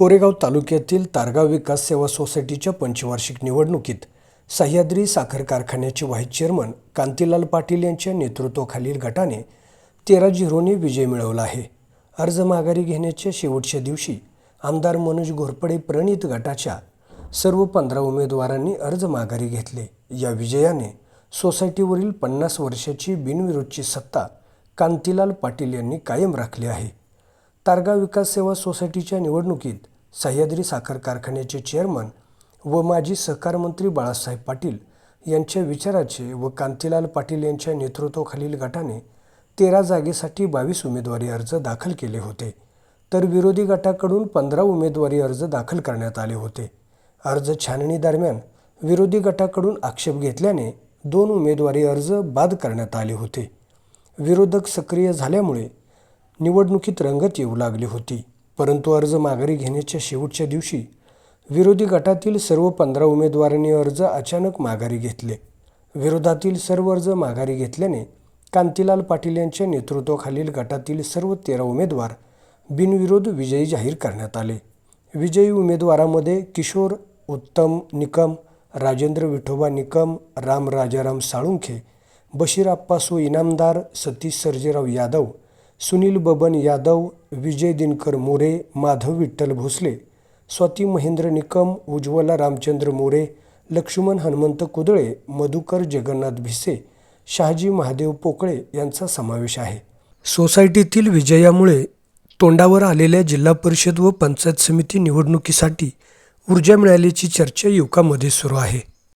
कोरेगाव तालुक्यातील तारगाव विकास सेवा सोसायटीच्या पंचवार्षिक निवडणुकीत सह्याद्री साखर कारखान्याचे व्हाईस चेअरमन कांतीलाल पाटील यांच्या नेतृत्वाखालील गटाने तेरा झिरोने विजय मिळवला आहे. अर्ज माघारी घेण्याच्या शेवटच्या दिवशी आमदार मनोज घोरपडे प्रणित गटाच्या सर्व पंधरा उमेदवारांनी अर्ज माघारी घेतले. या विजयाने सोसायटीवरील पन्नास वर्षाची बिनविरोधची सत्ता कांतीलाल पाटील यांनी कायम राखली आहे. तारगाव विकास सेवा सोसायटीच्या निवडणुकीत सह्याद्री साखर कारखान्याचे चेअरमन व माजी सहकार मंत्री बाळासाहेब पाटील यांच्या विचाराचे व कांतीलाल पाटील यांच्या नेतृत्वाखालील गटाने तेरा जागेसाठी बावीस उमेदवारी अर्ज दाखल केले होते. तर विरोधी गटाकडून पंधरा उमेदवारी अर्ज दाखल करण्यात आले होते. अर्ज छाननीदरम्यान विरोधी गटाकडून आक्षेप घेतल्याने दोन उमेदवारी अर्ज बाद करण्यात आले होते. विरोधक सक्रिय झाल्यामुळे निवडणुकीत रंगत येऊ लागली होती. परंतु अर्ज माघारी घेण्याच्या शेवटच्या दिवशी विरोधी गटातील सर्व पंधरा उमेदवारांनी अर्ज अचानक माघारी घेतले. विरोधातील सर्व अर्ज माघारी घेतल्याने कांतीलाल पाटील यांच्या नेतृत्वाखालील गटातील सर्व तेरा उमेदवार बिनविरोध विजयी जाहीर करण्यात आले. विजयी उमेदवारामध्ये किशोर उत्तम निकम राजेंद्र विठोबा निकम राम राजाराम साळुंखे बशीर आप्पासो इनामदार सतीश सर्जेराव यादव सुनील बबन यादव विजय दिनकर मोरे माधव विठ्ठल भोसले स्वाती महेंद्र निकम उज्ज्वला रामचंद्र मोरे लक्ष्मण हनुमंत कुदळे मधुकर जगन्नाथ भिसे शहाजी महादेव पोकळे यांचा समावेश आहे. सोसायटीतील विजयामुळे तोंडावर आलेल्या जिल्हा परिषद व पंचायत समिती निवडणुकीसाठी ऊर्जा मिळाल्याची चर्चा युवकामध्ये सुरू आहे.